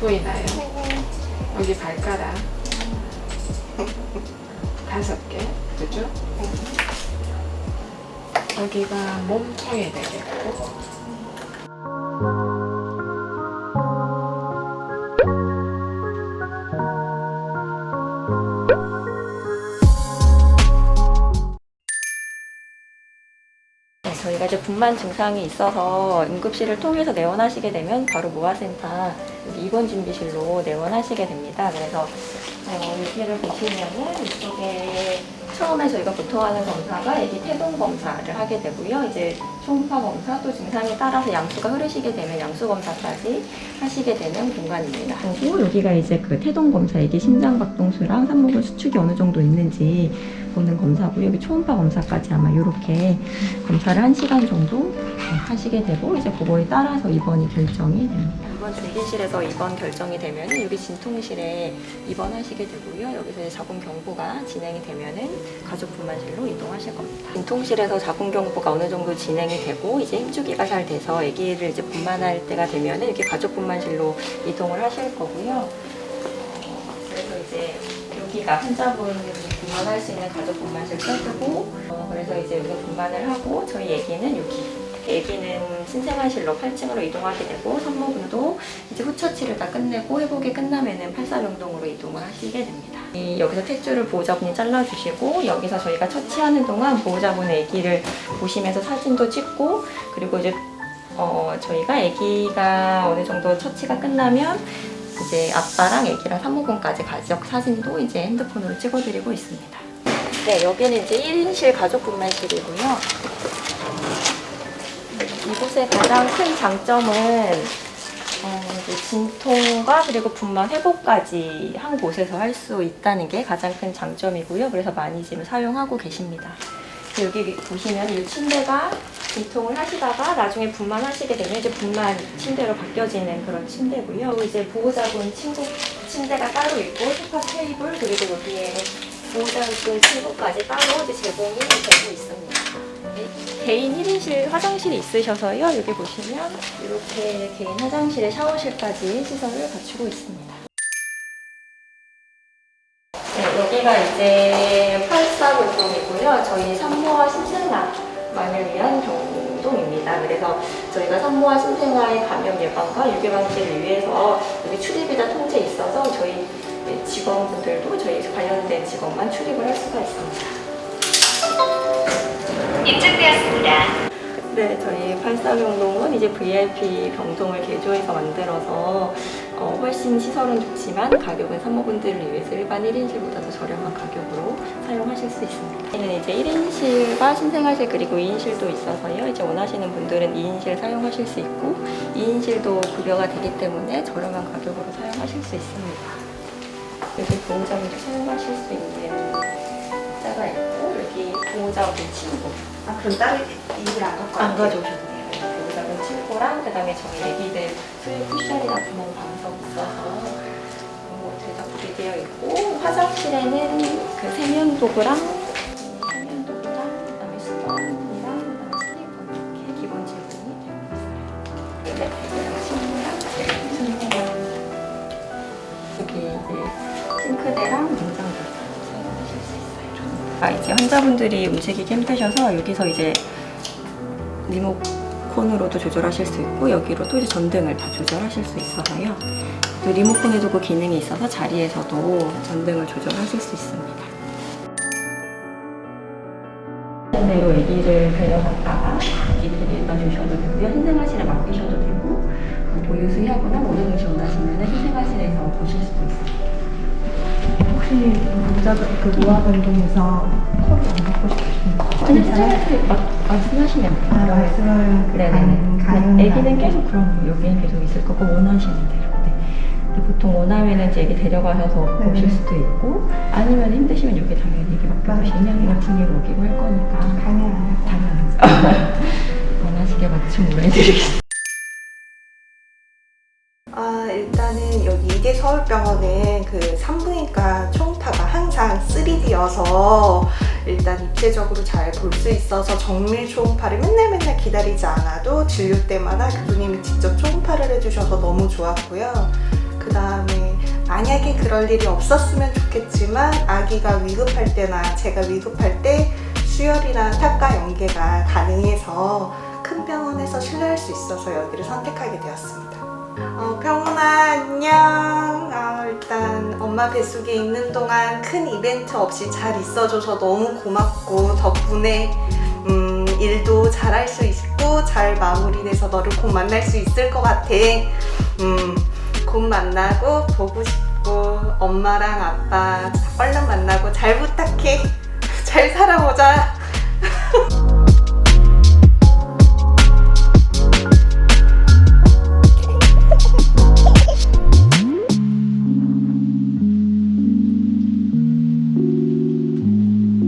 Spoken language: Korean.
보이나요? 여기 발가락 다섯 개, 그죠? 여기가 몸통이 되겠고 네, 저희가 이제 분만 증상이 있어서 응급실을 통해서 내원하시게 되면 바로 모아센터 여기 입원 준비실로 내원하시게 됩니다. 그래서 어, 여기를 보시면은 이쪽에 처음에 저희가 보통 하는 검사가 아기 태동 검사를 하게 되고요. 이제 초음파 검사 또 증상에 따라서 양수가 흐르시게 되면 양수 검사까지 하시게 되는 공간입니다. 그리고 여기가 이제 그 태동 검사, 아기 심장 박동수랑 산모근 수축이 어느 정도 있는지 보는 검사고요. 여기 초음파 검사까지 아마 이렇게 검사를 한 시간 정도 하시게 되고 이제 그거에 따라서 입원이 결정이 됩니다. 이번 중기실에서 입원 결정이 되면 여기 진통실에 입원하시게 되고요. 여기서 자궁 경부가 진행이 되면은 가족 분만실로 이동하실 겁니다. 진통실에서 자궁 경부가 어느 정도 진행이 되고 이제 힘주기가 잘 돼서 아기를 이제 분만할 때가 되면은 이렇게 가족 분만실로 이동을 하실 거고요. 어, 그래서 이제 여기가 환자분 분만할 수 있는 가족 분만실 빼주고 어, 그래서 이제 여기 분만을 하고 저희 애기는 여기 애기는 신생아실로 8층으로 이동하게 되고 산모분도 이제 후처치를 다 끝내고 회복이 끝나면은 팔사병동으로 이동을 하시게 됩니다. 이 여기서 탯줄을 보호자분이 잘라주시고 여기서 저희가 처치하는 동안 보호자분의 아기를 보시면서 사진도 찍고 그리고 이제 어, 저희가 아기가 어느 정도 처치가 끝나면 이제 아빠랑 아기랑 산모분까지 가족 사진도 이제 핸드폰으로 찍어드리고 있습니다. 네, 여기는 이제 1인실 가족 분만실이고요. 이곳의 가장 큰 장점은 어, 진통과 그리고 분만 회복까지 한 곳에서 할 수 있다는 게 가장 큰 장점이고요. 그래서 많이 지금 사용하고 계십니다. 여기 보시면 이 침대가 진통을 하시다가 나중에 분만 하시게 되면 이제 분만 침대로 바뀌어지는 그런 침대고요. 또 이제 보호자분 친구 침대가 따로 있고 소파 테이블 그리고 여기에 보호자분 친구까지 따로 이제 제공이 되고 있습니다. 개인 1인실 화장실이 있으셔서요. 여기 보시면 이렇게 개인 화장실에 샤워실까지 시설을 갖추고 있습니다. 네, 여기가 이제 84병동이고요. 저희 산모와 신생아만을 위한 병동입니다. 그래서 저희가 산모와 신생아의 감염 예방과 유교 방지를 위해서 여기 출입이자 통제 있어서 저희 직원분들도 저희 관련된 직원만 출입을 할 수가 있습니다. 입증되었습니다. 네, 저희 84병동은 이제 VIP 병동을 개조해서 만들어서 어, 훨씬 시설은 좋지만 가격은 산모분들을 위해서 일반 1인실보다도 저렴한 가격으로 사용하실 수 있습니다. 저희는 이제 1인실과 신생아실 그리고 2인실도 있어서요. 이제 원하시는 분들은 2인실 사용하실 수 있고 2인실도 급여가 되기 때문에 저렴한 가격으로 사용하실 수 있습니다. 여기 보호자분도 사용하실 수 있는 자가 있고 여기 보호자분 친구 아 그럼 따로 입을 안 갖고 안? 가져오셨네요. 보호자분 친구랑 그다음에 저희 애기들 수유 쿠션이나 구멍 방석 있어서 뭐 제작이 되어 있고 화장실에는 그 세면도구랑 아 이제 환자분들이 움직이기 힘드셔서 여기서 이제 리모컨으로도 조절하실 수 있고 여기로도 이제 전등을 다 조절하실 수 있어서요. 또 리모컨에도 그 기능이 있어서 자리에서도 전등을 조절하실 수 있습니다. 대로 아기를 데려갔다가 아기들이 넣어주셔도 되고요. 신생아실에 맡기셔도 되고 뭐 보유 수유하거나 모르는 원하시면 신생아실에서 보실 수도 있습니다. 혹시 그 털이 안 싶으신가요? 말씀하시면 돼요. 아 말씀을 네네네. 가능 네, 애기는 계속 그럼 여기는 계속 있을 거고 원하시는 대로. 네. 근데 보통 원하면은 이제 애기 데려가셔서 네네. 보실 수도 있고 아니면 힘드시면 여기 당연히 같은 일 오기고 할 거니까 가능해요. 당연하죠. 원하시게 맞춤으로 해드리겠습니다. 아 일단은 여기 이대 서울병원은 3D여서 일단 입체적으로 잘 볼 수 있어서 정밀 초음파를 맨날 맨날 기다리지 않아도 진료 때마다 교수님이 직접 초음파를 해주셔서 너무 좋았고요. 그 다음에 만약에 그럴 일이 없었으면 좋겠지만 아기가 위급할 때나 제가 위급할 때 수혈이나 탁과 연계가 가능해서 큰 병원에서 신뢰할 수 있어서 여기를 선택하게 되었습니다. 어, 일단 엄마 뱃속에 있는 동안 큰 이벤트 없이 잘 있어줘서 너무 고맙고 덕분에 음, 일도 잘 할 수 있고 잘 마무리돼서 너를 곧 만날 수 있을 것 같아. 음, 곧 만나고 보고 싶고 엄마랑 아빠 얼른 만나고 잘 부탁해. 잘 살아보자.